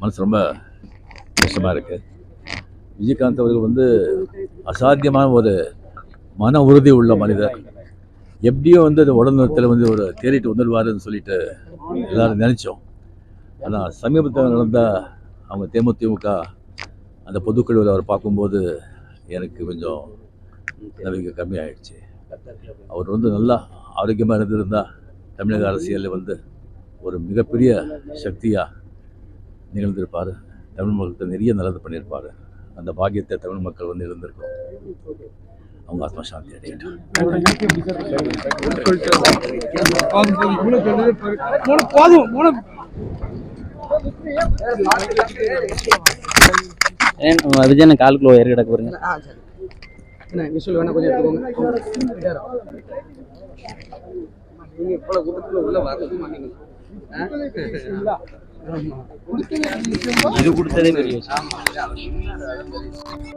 மனசு ரொம்ப கஷ்டமாக இருக்குது விஜயகாந்த் அவர்கள் வந்து அசாத்தியமான ஒரு மன உறுதி உள்ள மனிதர். எப்படியோ வந்து அந்த உடல்நலத்தில் வந்து ஒரு தேடிட்டு வந்துடுவாருன்னு சொல்லிட்டு எல்லாரும் நினச்சோம். ஆனால் சமீபத்தில் நடந்த அவங்க தேமுதிமுக அந்த பொதுக்குழுவில் அவர் பார்க்கும்போது எனக்கு கொஞ்சம் நம்பிக்கை கம்மியாயிடுச்சு. அவர் வந்து நல்லா ஆரோக்கியமாக இருந்திருந்தா தமிழக அரசியலில் வந்து ஒரு மிகப்பெரிய சக்தியாக நிகழ்ந்திருப்பார். தமிழ் மக்களுக்கு நிறைய நல்லது பண்ணியிருப்பார். அந்த பாக்கியத்தை தமிழ் மக்கள் வந்து இருந்திருக்கும் அவங்க ஆத்மா சாந்தி அடையட்டும். ஏன் விஜயனை காலுக்குள்ள ஏறி கிடக்கு பாருங்க. என்ன விஷுவல் வேணா கொஞ்சம் எடுத்துக்கோங்க நீங்க இவ்வளவு கூட்டத்துல உள்ள வரவே மாட்டீங்க. இது கொடுத்ததே பெரிய விஷயம் ஆமா. அதான் பெரிய விஷயம்.